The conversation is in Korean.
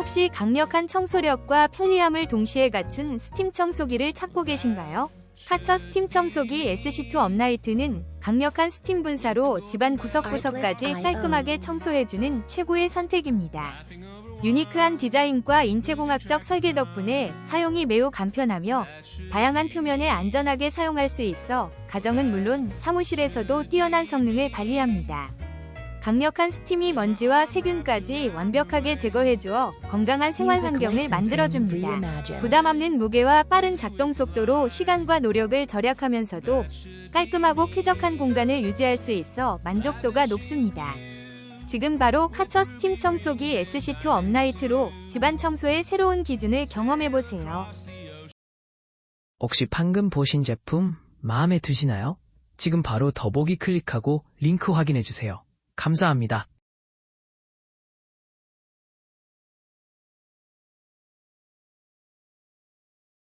혹시 강력한 청소력과 편리함을 동시에 갖춘 스팀 청소기를 찾고 계신가요? 카처 스팀 청소기 SC2 업라이트는 강력한 스팀 분사로 집안 구석구석까지 깔끔하게 청소해주는 최고의 선택입니다. 유니크한 디자인과 인체공학적 설계 덕분에 사용이 매우 간편하며 다양한 표면에 안전하게 사용할 수 있어 가정은 물론 사무실에서도 뛰어난 성능을 발휘합니다. 강력한 스팀이 먼지와 세균까지 완벽하게 제거해주어 건강한 생활 환경을 만들어줍니다. 부담 없는 무게와 빠른 작동 속도로 시간과 노력을 절약하면서도 깔끔하고 쾌적한 공간을 유지할 수 있어 만족도가 높습니다. 지금 바로 카처 스팀 청소기 SC2 업라이트로 집안 청소의 새로운 기준을 경험해보세요. 혹시 방금 보신 제품 마음에 드시나요? 지금 바로 더보기 클릭하고 링크 확인해주세요. 감사합니다.